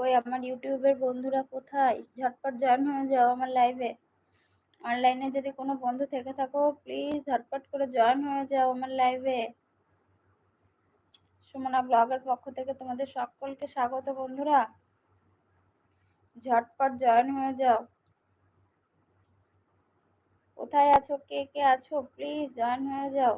কই আমার ইউটিউবের বন্ধুরা কোথায়? ঝটপট জয়েন হয়ে যাও আমার লাইভে অনলাইনে যদি কোনো বন্ধু থেকে থাকো প্লিজ ঝটপট করে জয়েন হয়ে যাও আমার লাইভে সুমনা ব্লগের পক্ষ থেকে তোমাদের সকলকে স্বাগত বন্ধুরা। ঝটপট জয়েন হয়ে যাও। কোথায় আছো? কে কে আছো? প্লিজ জয়েন হয়ে যাও।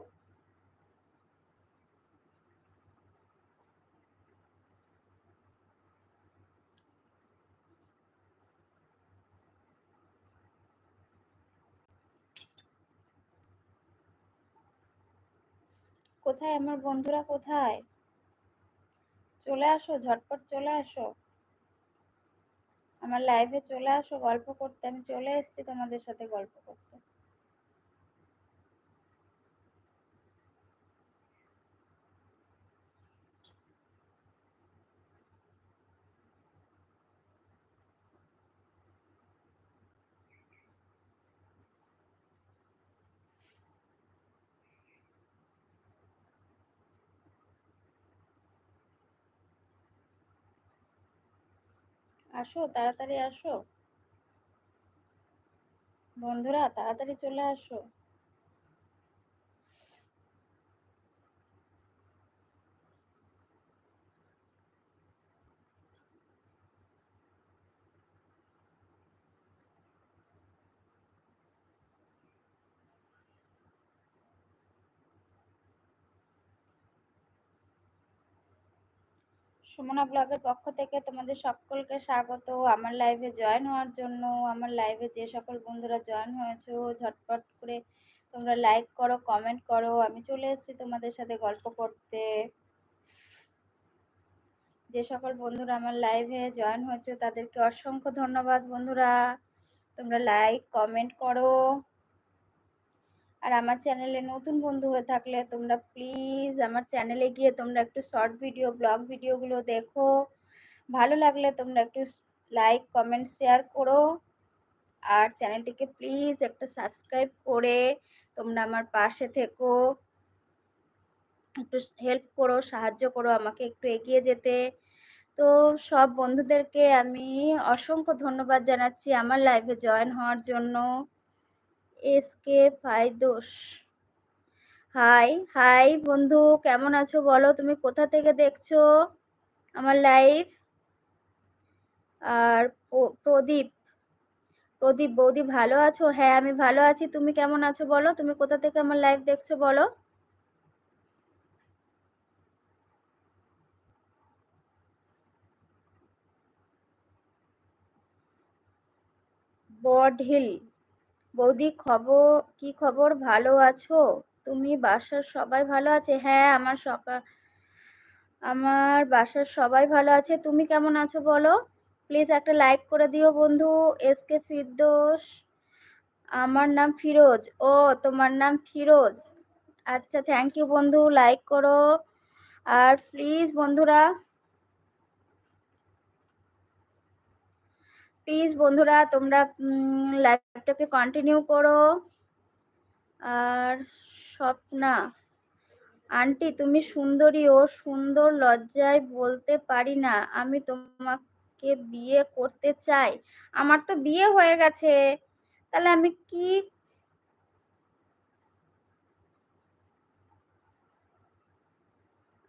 কোথায়? আমার বন্ধুরা কোথায়? চলে আসো, ঝটপট চলে আসো। আমার লাইভে চলে আসো, গল্প করতে। আমি চলে এসেছি তোমাদের সাথে গল্প করতে। আসো তাড়াতাড়ি আসো। বন্ধুরা তাড়াতাড়ি চলে আসো। সুমনা ব্লগের পক্ষ থেকে তোমাদের সকলকে স্বাগত। আমার লাইভে জয়েন হওয়ার জন্য, আমার লাইভে যে সকল বন্ধুরা জয়েন হয়েছো, ঝটপট করে তোমরা লাইক করো কমেন্ট করো। আমি চলে এসেছি তোমাদের সাথে গল্প করতে। যে সকল বন্ধুরা আমার লাইভে জয়েন হয়েছে, তাদেরকে অসংখ্য ধন্যবাদ বন্ধুরা। তোমরা লাইক কমেন্ট করো। আর আমার চ্যানেলে নতুন বন্ধু হয়ে থাকলে তোমরা প্লিজ আমার চ্যানেলে গিয়ে তোমরা একটু শর্ট ভিডিও ব্লগ ভিডিওগুলো দেখো। ভালো লাগলে তোমরা একটু লাইক কমেন্ট শেয়ার করো। আর চ্যানেলটিকে প্লিজ একটা সাবস্ক্রাইব করে তোমরা আমার পাশে থেকো। একটু হেল্প করো, সাহায্য করো, আমাকে একটু এগিয়ে যেতে। তো সব বন্ধুদেরকে আমি অসংখ্য ধন্যবাদ জানাচ্ছি আমার লাইভে জয়েন হওয়ার জন্য। এস কে ফাইদোস। হাই হাই বন্ধু, কেমন আছো বলো? তুমি কোথা থেকে দেখছ আমার লাইভ আর প্রদীপ প্রদীপ বৌদি ভালো আছো? হ্যাঁ আমি ভালো আছি। তুমি কেমন আছো বলো? তুমি কোথা থেকে আমার লাইভ দেখছ বলো? বড হিল বৌদি, খবর, কি খবর? ভালো আছো? তুমি বাসার সবাই ভালো আছে? হ্যাঁ আমার সকা আমার বাসার সবাই ভালো আছে। তুমি কেমন আছো বলো? প্লিজ একটা লাইক করে দিও বন্ধু। এস কে ফিরদোস আমার নাম ফিরোজ। ও, তোমার নাম ফিরোজ। আচ্ছা থ্যাংক ইউ বন্ধু। লাইক করো। আর প্লিজ বন্ধুরা প্লিজ বন্ধুরা, তোমরা লাইভটাকে কন্টিনিউ করো। আর স্বপ্না, আন্টি, তুমি সুন্দরী, ও সুন্দর লজ্জায় বলতে পারি না। আমি তোমাকে বিয়ে করতে চাই। আমার তো বিয়ে হয়ে গেছে। তাহলে আমি কি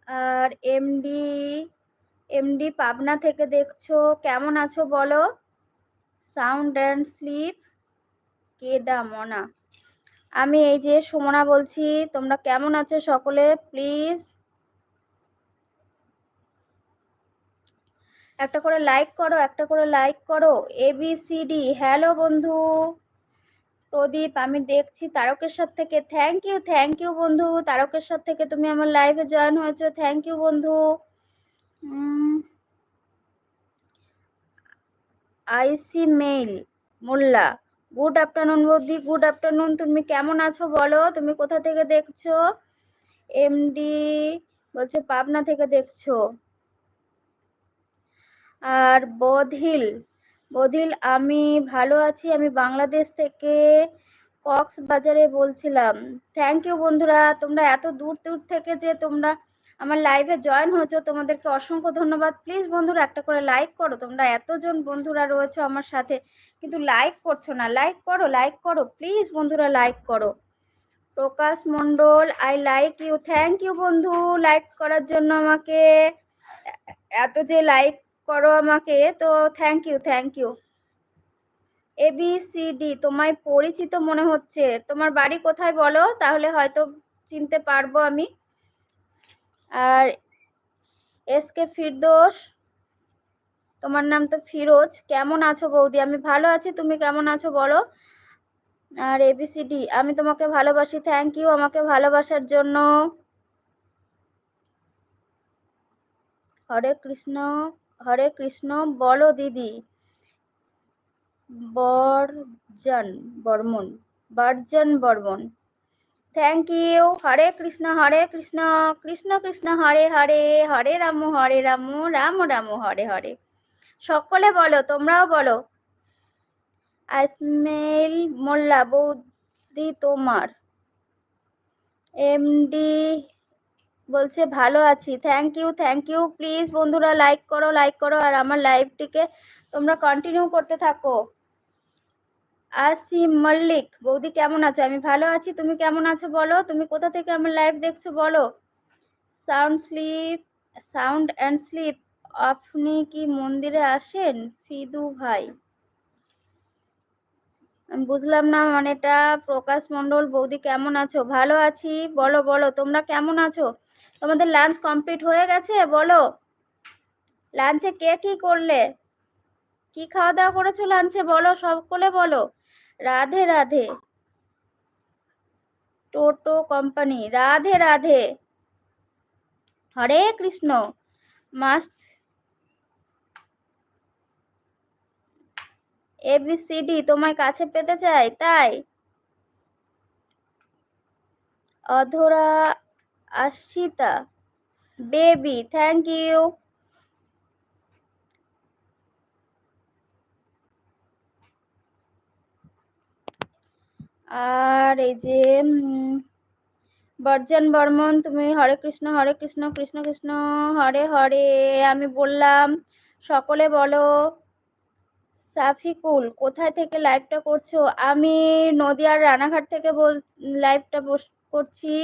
আর এমডি এমডি পাবনা থেকে দেখছ। কেমন আছো বলো? সাউন্ড অ্যান্ড স্লিপ কেডা মনা আমি এই যে সুমনা বলছি, তোমরা কেমন আছো সকলে? প্লিজ একটা করে লাইক করো, একটা করে লাইক করো। এবিসিডি হ্যালো বন্ধু। প্রদীপ, আমি দেখছি তারকেশ্বর থেকে। থ্যাংক ইউ থ্যাংক ইউ বন্ধু। তারকেশ্বর থেকে তুমি আমার লাইভে জয়েন হয়েছো। থ্যাংক ইউ বন্ধু। আইসি মেইল, মোল্লা। গুড আফটারনুন বৌদি, গুড আফটারনুন। তুমি কেমন আছো বলো? তুমি কোথা থেকে দেখছ? এমডি বলছো পাবনা থেকে দেখছ। আর বধিল বধিল, আমি ভালো আছি, আমি বাংলাদেশ থেকে কক্সবাজারে বলছিলাম। থ্যাংক ইউ বন্ধুরা, তোমরা এত দূর দূর থেকে যে তোমরা আমার লাইভে জয়েন হয়েছো, তোমাদেরকে অসংখ্য ধন্যবাদ। প্লিজ বন্ধুরা, একটা করে লাইক করো। তোমরা এতজন বন্ধুরা রয়েছো আমার সাথে, কিন্তু লাইক করছ না। লাইক করো লাইক করো। প্লিজ বন্ধুরা লাইক করো। Prakash Mondal I like you thank you বন্ধু লাইক করার জন্য আমাকে। এত যে লাইক করো আমাকে, তো thank you thank you A B C D তোমায় পরিচিত মনে হচ্ছে। তোমার বাড়ি কোথায় বলো? তাহলে হয়তো চিনতে পারব আমি। আর এস কে ফিরদোস তোমার নাম তো ফিরোজ। কেমন আছো বৌদি? আমি ভালো আছি, তুমি কেমন আছো বলো? আর এবিসিডি আমি তোমাকে ভালোবাসি থ্যাংক ইউ আমাকে ভালোবাসার জন্য। হরে কৃষ্ণ হরে কৃষ্ণ, বলো দিদি। বর্জন, বর্মন বর্জন, বর্মন। থ্যাংক ইউ হরে কৃষ্ণ হরে কৃষ্ণ কৃষ্ণ কৃষ্ণ হরে হরে হরে রাম হরে রাম রাম রাম হরে হরে সকলে বলো, তোমরাও বলো। আইসমেল মোল্লা, বৌদি তোমার। এমডি বলছে, ভালো আছি। Thank you thank you please বন্ধুরা লাইক করো লাইক করো। আর আমার লাইভটিকে তোমরা কন্টিনিউ করতে থাকো। আসিম মল্লিক। বৌদি কেমন আছো? আমি ভালো আছি। তুমি কেমন আছো বলো? তুমি কোথা থেকে আমার লাইভ দেখছ বলো? Sound slip sound and slip আপনি কি মন্দিরে আসেন? ফিদু ভাই। আমি বুঝলাম না মানেটা। প্রকাশ মণ্ডল, বৌদি কেমন আছো? ভালো আছি। বলো বলো, তোমরা কেমন আছো? তোমাদের লাঞ্চ কমপ্লিট হয়ে গেছে? বলো। লাঞ্চে কে কি করলে? কি খাওয়া দাওয়া করেছ লাঞ্চে বলো সকলে বলো। Radhe Radhe. Toto company, Radhe Radhe. Hare Krishna. Must ABCD তোমায় কাছে পেতে চাই, তাই? অধরা আশিতা। বেবি থ্যাংক ইউ আর এই যে বর্জন বর্মন, তুমি হরে কৃষ্ণ হরে কৃষ্ণ কৃষ্ণ কৃষ্ণ, হরে হরে। আমি বললাম, সকলে বলো, সাফিকুল, কোথায় থেকে লাইভটা করছ? আমি নদিয়ার রানাঘাট থেকে বল লাইভটা বস, করছি।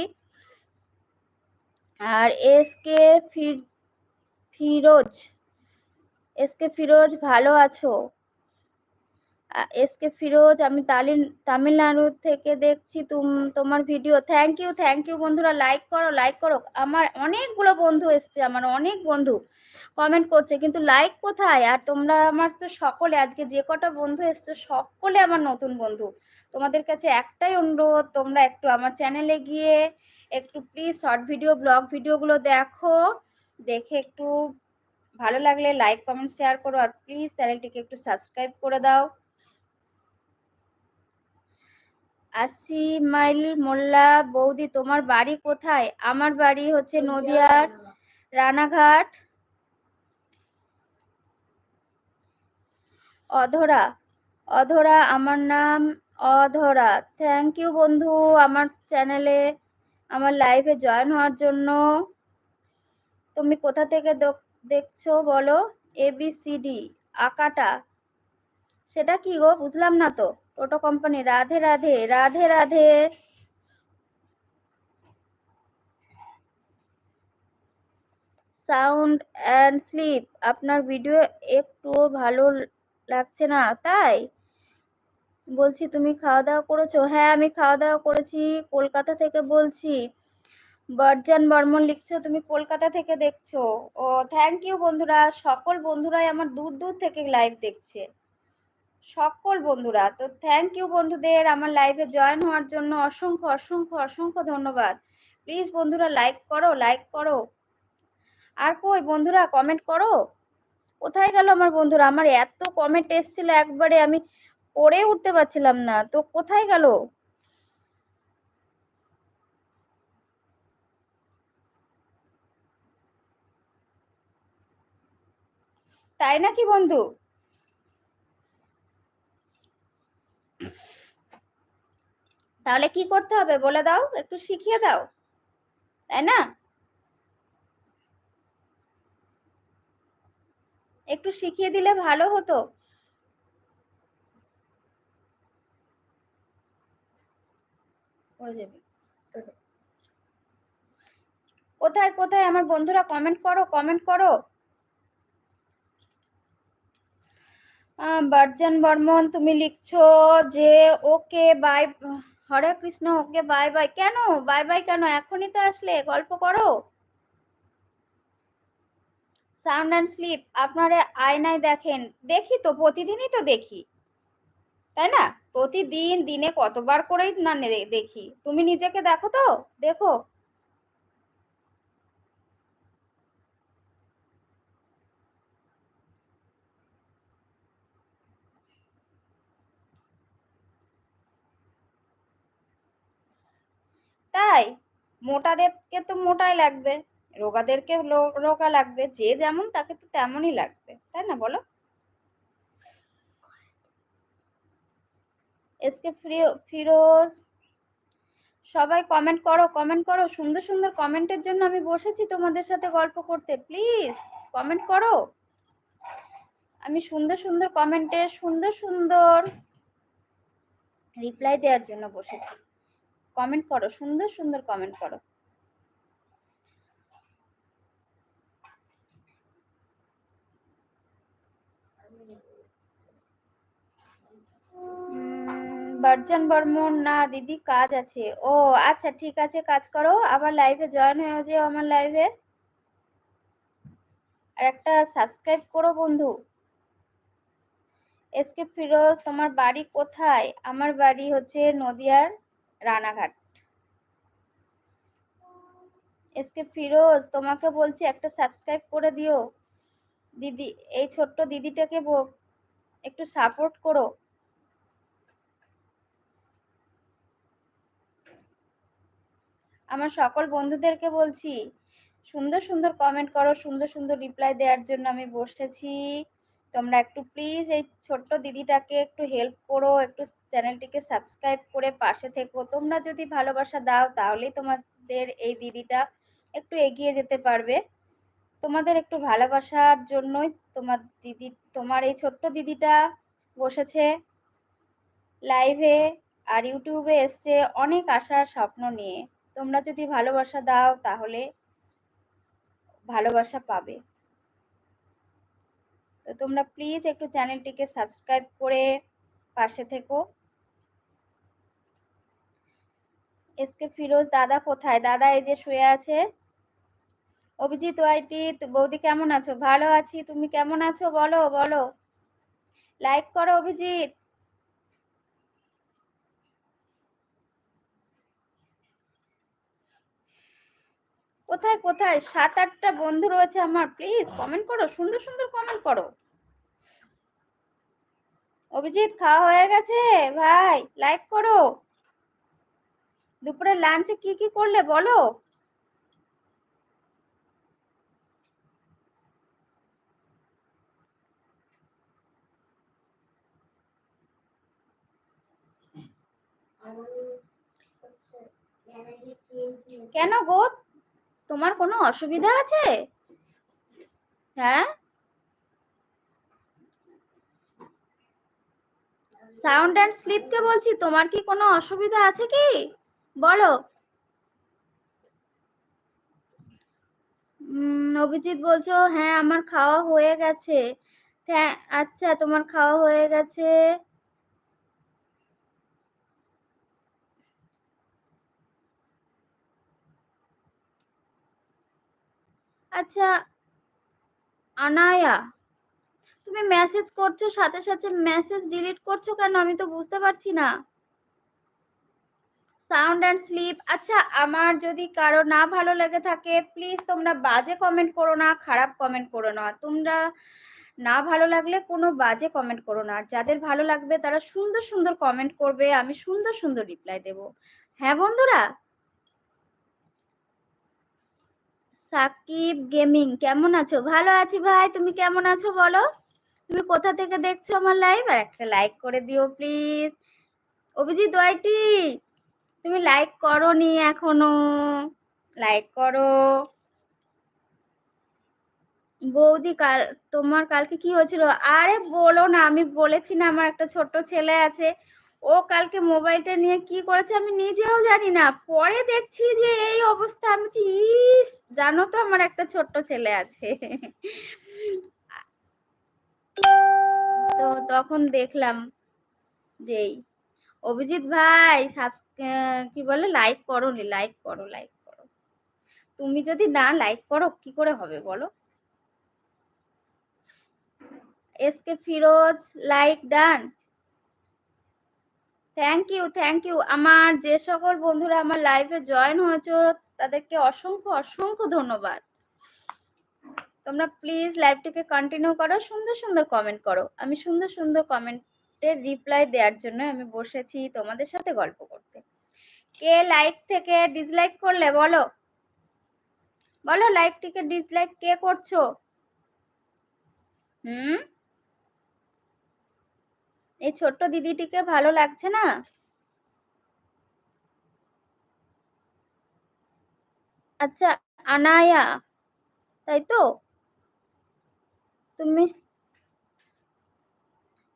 আর S K Firoz, S K Firoz, ভালো আছো? এস কে ফিরোজ, আমি তালিন তামিলনাড়ু থেকে দেখছি তুম, তোমার video thank you thank you বন্ধুরা লাইক করো লাইক করো। আমার অনেকগুলো বন্ধু এসছে, আমার অনেক বন্ধু কমেন্ট করছে, কিন্তু লাইক কোথায়? আর তোমরা আমার তো সকলে, আজকে যে কটা বন্ধু এসছো, সকলে আমার নতুন বন্ধু। তোমাদের কাছে একটাই অনুরোধ, তোমরা একটু আমার চ্যানেলে গিয়ে একটু প্লিজ শর্ট ভিডিও ব্লগ ভিডিওগুলো দেখো। দেখে একটু ভালো লাগলে লাইক কমেন্ট শেয়ার করো। আর প্লিজ চ্যানেলটিকে একটু সাবস্ক্রাইব করে দাও। আশি মাইল মোল্লা বৌদি তোমার বাড়ি কোথায়? আমার বাড়ি হচ্ছে নদিয়ার রানাঘাট। অধরা অধরা আমার নাম অধরা। থ্যাংক ইউ বন্ধু আমার চ্যানেলে আমার লাইভে জয়েন হওয়ার জন্য। তুমি কোথা থেকে দেখছ বলো? এবিসিডি আঁকাটা। সেটা কি গো? বুঝলাম না তো। Toto company, Radhe Radhe Radhe Radhe. Sound and slip আপনার ভিডিও একটুও ভালো লাগছে না, তাই? বলছি, তুমি খাওয়া দাওয়া করেছ? হ্যাঁ আমি খাওয়া দাওয়া করেছি, কলকাতা থেকে বলছি। বর্জান বর্মন লিখছো, তুমি কলকাতা থেকে দেখছ। ও থ্যাংক ইউ বন্ধুরা, সকল বন্ধুরাই আমার দূর দূর থেকে লাইভ দেখছে। সকল বন্ধুরা, তো থ্যাংক ইউ বন্ধুদের, আমার লাইভে জয়েন হওয়ার জন্য অসংখ্য অসংখ্য অসংখ্য ধন্যবাদ। প্লিজ বন্ধুরা লাইক করো লাইক করো। আর কই বন্ধুরা কমেন্ট করো? কোথায় গেল আমার বন্ধুরা? আমার এত কমেন্ট এসেছিল, একবারে আমি পড়ে উঠতে পারছিলাম না। তো কোথায় গেল? তাই নাকি বন্ধু? তাহলে কি করতে হবে? বলে দাও, একটু শিখিয়ে দাও। তাই না? একটু শিখিয়ে দিলে ভালো হতো। কোথায় কোথায়? আমার বন্ধুরা কমেন্ট করো কমেন্ট করো। বার্জান বর্মন, তুমি লিখছো যে okay bye Hare Krishna, okay bye bye কেন? বাই বাই কেন? এখনই তো আসলে, গল্প করো। সাউন্ড অ্যান্ড স্লিপ আপনারা আয়নায় দেখেন। দেখি তো, প্রতিদিনই তো দেখি। তাই না? প্রতিদিন দিনে কতবার করেই না, দেখি। তুমি নিজেকে দেখো তো? দেখো। তাই মোটাদেরকে তো মোটাই লাগবে। রোগাদেরকে রোগা লাগবে। যে যেমন তাকে তো তেমনই লাগবে। তাই না বলো? এসকে ফিরোজ, সবাই কমেন্ট করো কমেন্ট করো। সুন্দর সুন্দর কমেন্টের জন্য আমি বসেছি তোমাদের সাথে গল্প করতে। প্লিজ কমেন্ট করো। আমি সুন্দর সুন্দর কমেন্টে সুন্দর সুন্দর রিপ্লাই দেওয়ার জন্য বসেছি। কমেন্ট করো, সুন্দর সুন্দর কমেন্ট করো। বর্জন বর্মন, না দিদি, কাজ আছে। ও আচ্ছা ঠিক আছে, কাজ করো। আবার লাইভে জয়েন হয়ে যেও আমার লাইভে আর একটা সাবস্ক্রাইব করো বন্ধু। এসকে ফিরোজ তোমার বাড়ি কোথায়? আমার বাড়ি হচ্ছে নদিয়ার রানাঘাট। এসকে ফিরোজ, তোমাকে বলছি একটা সাবস্ক্রাইব করে দিও। দিদি, এই ছোট্ট দিদিটাকে একটু সাপোর্ট করো। আমার সকল বন্ধুদেরকে বলছি, সুন্দর সুন্দর কমেন্ট করো, সুন্দর সুন্দর রিপ্লাই দেওয়ার জন্য আমি বসেছি। তোমরা একটু প্লিজ এই ছোট্ট দিদিটাকে একটু হেল্প করো, একটু চ্যানেলটিকে সাবস্ক্রাইব করে পাশে থেকো। তোমরা যদি ভালোবাসা দাও, তাহলেই তোমাদের এই দিদিটা একটু এগিয়ে যেতে পারবে। তোমাদের একটু ভালোবাসার জন্যই তোমার দিদি, তোমার এই ছোট্ট দিদিটা বসেছে। লাইভে আর ইউটিউবে এসছে অনেক আশার স্বপ্ন নিয়ে। তোমরা যদি ভালোবাসা দাও, তাহলে ভালোবাসা পাবে। তো তোমরা প্লিজ একটু চ্যানেলটিকে সাবস্ক্রাইব করে পাশে থেকো। এসকে ফিরোজ, দাদা কোথায়? দাদা এই যে শুয়ে আছে। অভিজিৎ ওয়াইটি, বৌদি কেমন আছো? ভালো আছি, তুমি কেমন আছো? বলো বলো। লাইক করো অভিজিৎ। কোথায় কোথায়? সাত, আটটা বন্ধু রয়েছে আমার। প্লিজ কমেন্ট করো, সুন্দর সুন্দর কমেন্ট করো। অভিজিৎ, খাওয়া হয়ে গেছে? ভাই লাইক করো। দুপুরে লাঞ্চে কি কি করলে বলো? কেন গো? তোমার কোনো অসুবিধা আছে? হ্যাঁ? সাউন্ড অ্যান্ড স্লিপকে বলছি, তোমার কি কোনো অসুবিধা আছে কি? বলো। অভিজিৎ বলছো হ্যাঁ আমার খাওয়া হয়ে গেছে। হ্যাঁ আচ্ছা তোমার খাওয়া হয়ে গেছে। আচ্ছা আনায়া, তুমি মেসেজ করছ, সাথে সাথে মেসেজ ডিলিট করছ কেন? আমি তো বুঝতে পারছি না। সাউন্ড অ্যান্ড স্লিপ আচ্ছা আমার যদি কারও না ভালো লেগে থাকে প্লিজ তোমরা বাজে কমেন্ট করো না, খারাপ কমেন্ট করো না। তোমরা না ভালো লাগলে কোনো বাজে কমেন্ট করো না। যাদের ভালো লাগবে তারা সুন্দর সুন্দর কমেন্ট করবে, আমি সুন্দর সুন্দর রিপ্লাই দেব। হ্যাঁ বন্ধুরা? সাকিব গেমিং, কেমন আছো? ভালো আছি ভাই, তুমি কেমন আছো বলো? তুমি কোথা থেকে দেখছ আমার লাইভ আর একটা লাইক করে দিও প্লিজ অভিজিৎ ওয়াইটি তুমি লাইক করো নি এখনও। লাইক করো। বৌদি, কাল, তোমার কালকে কি হয়েছিল? আরে বলো না, আমি বলেছি না, আমার একটা ছোট্ট ছেলে আছে। ও কালকে মোবাইলটা নিয়ে কি করেছে আমি নিজেও জানি না। পরে দেখছি যে এই অবস্থা, আমি ইস, জানো তো আমার একটা ছোট্ট ছেলে আছে। তো তখন দেখলাম যেই অভিজিৎ ভাই কি বলে লাইক করো নি লাইক করো লাইক করো। তুমি যদি না লাইক করো, কি করে হবে বলো? SK Firoz like done thank you thank you আমার যে সকল বন্ধুরা আমার লাইভে জয়েন হয়েছো, তাদেরকে অসংখ্য অসংখ্য ধন্যবাদ। তোমরা প্লিজ লাইভটিকে কন্টিনিউ করো, সুন্দর সুন্দর কমেন্ট করো। আমি সুন্দর সুন্দর কমেন্টের রিপ্লাই দেওয়ার জন্য আমি বসেছি তোমাদের সাথে গল্প করতে। কে লাইক থেকে ডিসলাইক করলে বলো? বলো লাইকটিকে ডিসলাইক কে করছ? হুম? এই ছোট্ট দিদিটিকে ভালো লাগছে না? আচ্ছা আনায়া, তাই তো? তুমি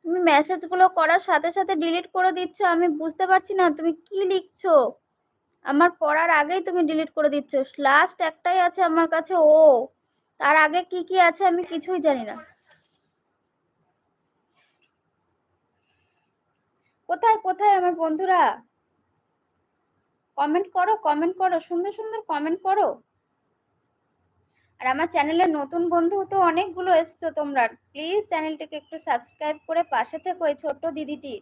তুমি মেসেজগুলো করার সাথে সাথে ডিলিট করে দিচ্ছ, আমি বুঝতে পারছি না, তুমি কি লিখছো? আমার পড়ার আগেই তুমি ডিলিট করে দিচ্ছ, লাস্ট একটাই আছে আমার কাছে, ও। তার আগে কি কি আছে আমি কিছুই জানি না। কোথায় কোথায় আমার বন্ধুরা? কমেন্ট করো কমেন্ট করো, সুন্দর সুন্দর কমেন্ট করো। আর আমার চ্যানেলে নতুন বন্ধু তো অনেকগুলো এসছো তোমরা। প্লিজ চ্যানেলটিকে একটু সাবস্ক্রাইব করে পাশে থেকো এই ছোট্ট দিদিটি।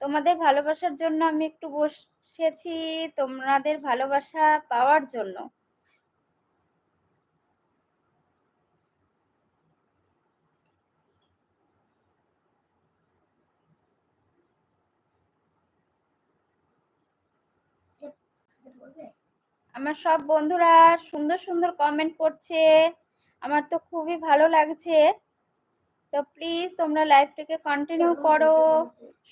তোমাদের ভালোবাসার জন্য আমি একটু বসেছি তোমাদের ভালোবাসা পাওয়ার জন্য। আমার সব বন্ধুরা সুন্দর সুন্দর কমেন্ট করছে। আমার তো খুবই ভালো লাগছে। তো প্লিজ তোমরা লাইভটাকে কন্টিনিউ করো।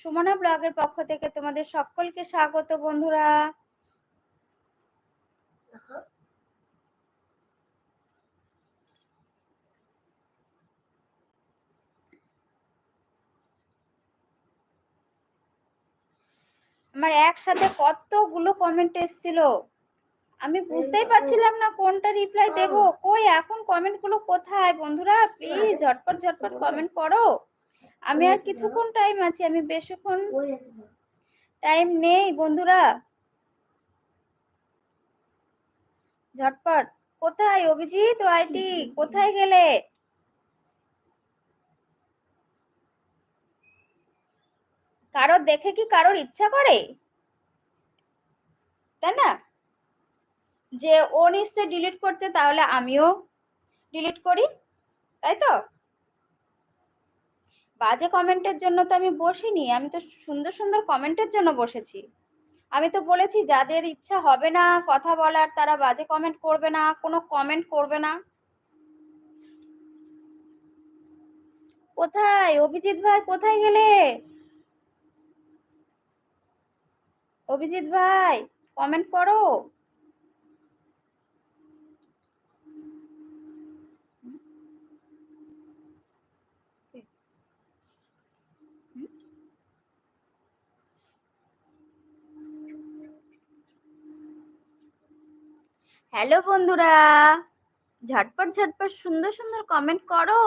সুমনা ব্লগের পক্ষ থেকে তোমাদের সকলকে স্বাগত বন্ধুরা। আমার একসাথে কতগুলো কমেন্ট এসেছিল? আমি বুঝতেই পারছিলাম না কোনটা রিপ্লাই দেব। কই এখন কমেন্টগুলো কোথায়? বন্ধুরা প্লিজ ঝটপট ঝটপট কমেন্ট করো। আমি আর কিছুক্ষণ টাইম আছি আমি বেশিক্ষণ টাইম নেই বন্ধুরা। ঝটপট। কোথায় অভিজিৎ ওয়াইটি কোথায় গেলে? কারোর দেখে কি কারোর ইচ্ছা করে? তাই না? যে ও নিশ্চয় ডিলিট করছে, তাহলে আমিও ডিলিট করি, তাই তো? বাজে কমেন্টের জন্য তো আমি বসিনি, আমি তো সুন্দর সুন্দর কমেন্টের জন্য বসেছি। আমি তো বলেছি, যাদের ইচ্ছা হবে না কথা বলার, তারা বাজে কমেন্ট করবে না, কোনো কমেন্ট করবে না। কোথায়? অভিজিৎ ভাই, কোথায় গেলে? অভিজিৎ ভাই কমেন্ট করো। হ্যালো বন্ধুরা ঝটপট ঝটপট সুন্দর সুন্দর কমেন্ট করো।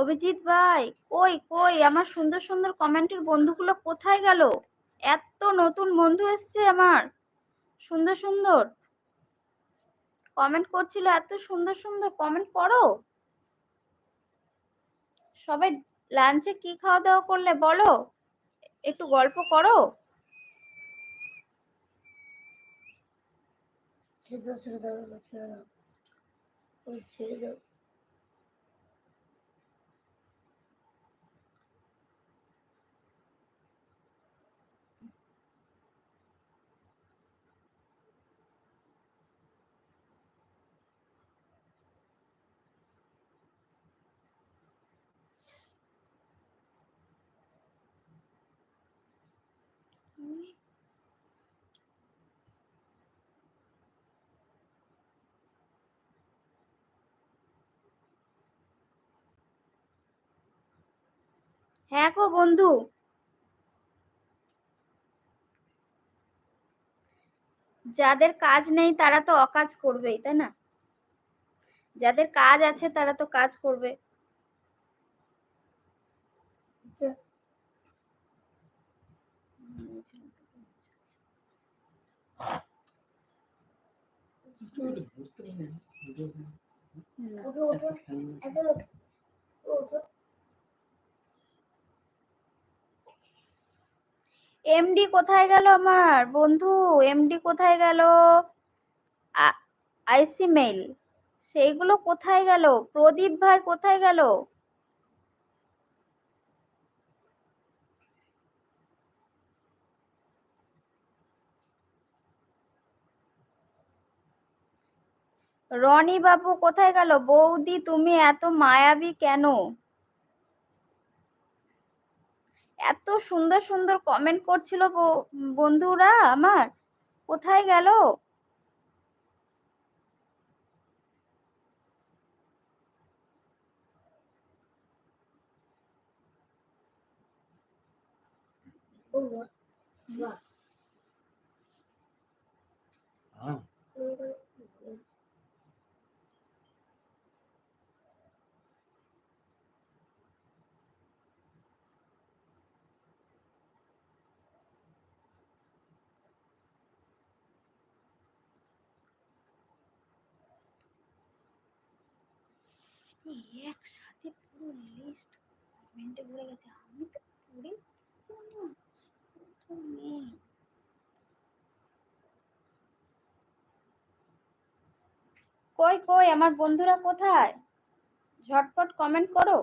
অভিজিৎ ভাই, কই কই? আমার সুন্দর সুন্দর কমেন্টের বন্ধুগুলো কোথায় গেল? এত নতুন বন্ধু এসছে আমার। সুন্দর সুন্দর। কমেন্ট করছিল, এত সুন্দর সুন্দর কমেন্ট করো? সবাই লাঞ্চে কি খাওয়া দাওয়া করলে বলো? একটু গল্প করো? ছেড়ে দাও। 我觉得 হ্যাঁ গো বন্ধু। যাদের কাজ নেই তারা তো অকাজ করবেই তাই না? যাদের কাজ আছে তারা তো কাজ করবে। ওঠো এত লোক ওঠো এমডি কোথায় গেল আমার? বন্ধু এমডি কোথায় গেল? আইসি মেইল সেইগুলো কোথায় গেল? প্রদীপ ভাই কোথায় গেল? রনি বাবু কোথায় গেল? বৌদি, তুমি এত মায়াবী কেন? এত সুন্দর সুন্দর কমেন্ট করছিল বন্ধুরা আমার। কোথায় গেল? বাহ। একসাথে পুরো লিস্ট কমেন্টে ভরে গেছে। আমি তো পড়ে না প্রথমে কই কই, আমার বন্ধুরা কোথায়? ঝটপট কমেন্ট করো।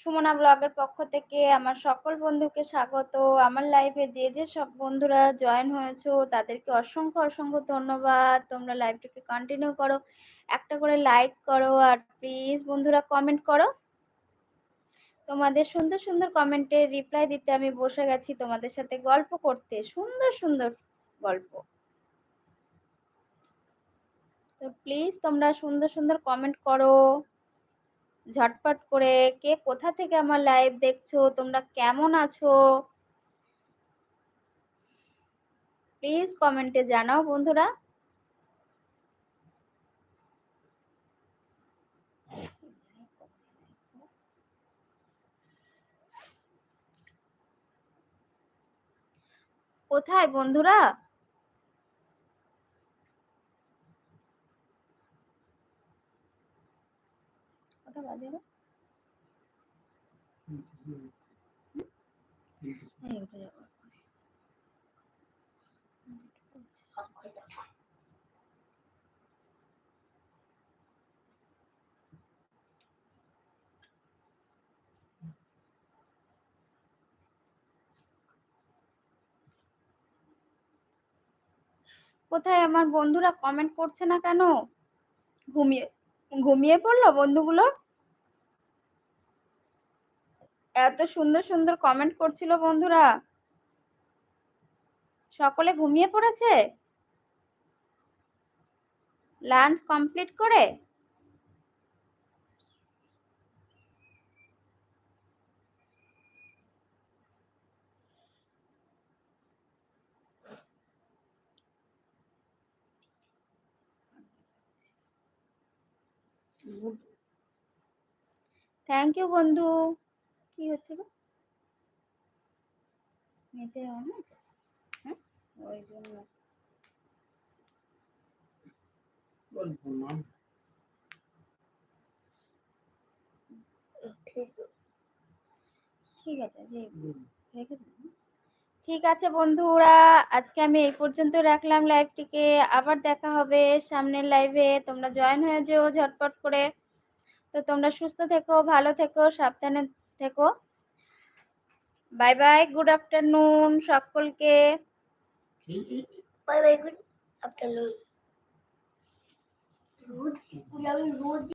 সুমনা ব্লগের পক্ষ থেকে আমার সকল বন্ধুকে স্বাগত। আমার লাইভে যে যে সব বন্ধুরা জয়েন হয়েছো, তাদেরকে অসংখ্য অসংখ্য ধন্যবাদ। তোমরা লাইভটাকে কন্টিনিউ করো, একটা করে লাইক করো, আর প্লিজ বন্ধুরা কমেন্ট করো। তোমাদের সুন্দর সুন্দর কমেন্টে রিপ্লাই দিতে আমি বসে গেছি তোমাদের সাথে গল্প করতে, সুন্দর সুন্দর গল্প। তো প্লিজ তোমরা সুন্দর সুন্দর কমেন্ট করো। ঝটপট করে, কে কোথা থেকে আমার লাইভ দেখছ? তোমরা কেমন আছো? প্লিজ কমেন্টে জানাও বন্ধুরা। কোথায় বন্ধুরা? যাব এক্ষুনি। কোথায় আমার বন্ধুরা কমেন্ট করছে না কেন? ঘুমিয়ে ঘুমিয়ে পড়ল বন্ধুগুলো? এত সুন্দর সুন্দর কমেন্ট করছিল বন্ধুরা। সকলে ঘুমিয়ে পড়েছে? লাঞ্চ কমপ্লিট করে? থ্যাংক ইউ বন্ধু। কি হচ্ছে গো নিচে অন হয়েছে হ্যাঁ? ওই জন্য। ঠিক আছে যে রেখে হ্যাঁ? ঠিক আছে বন্ধুরা আজকে আমি এই পর্যন্ত রাখলাম লাইভটিকে। আবার দেখা হবে সামনের লাইভে। তোমরা জয়েন হয়ে যেও ঝটপট করে। তো তোমরা সুস্থ থেকো ভালো থেকো সাবধানে থেকো বাই বাই গুড আফটারনুন সকলকে। বাই বাই গুড আফটারনুন রোজ রোজ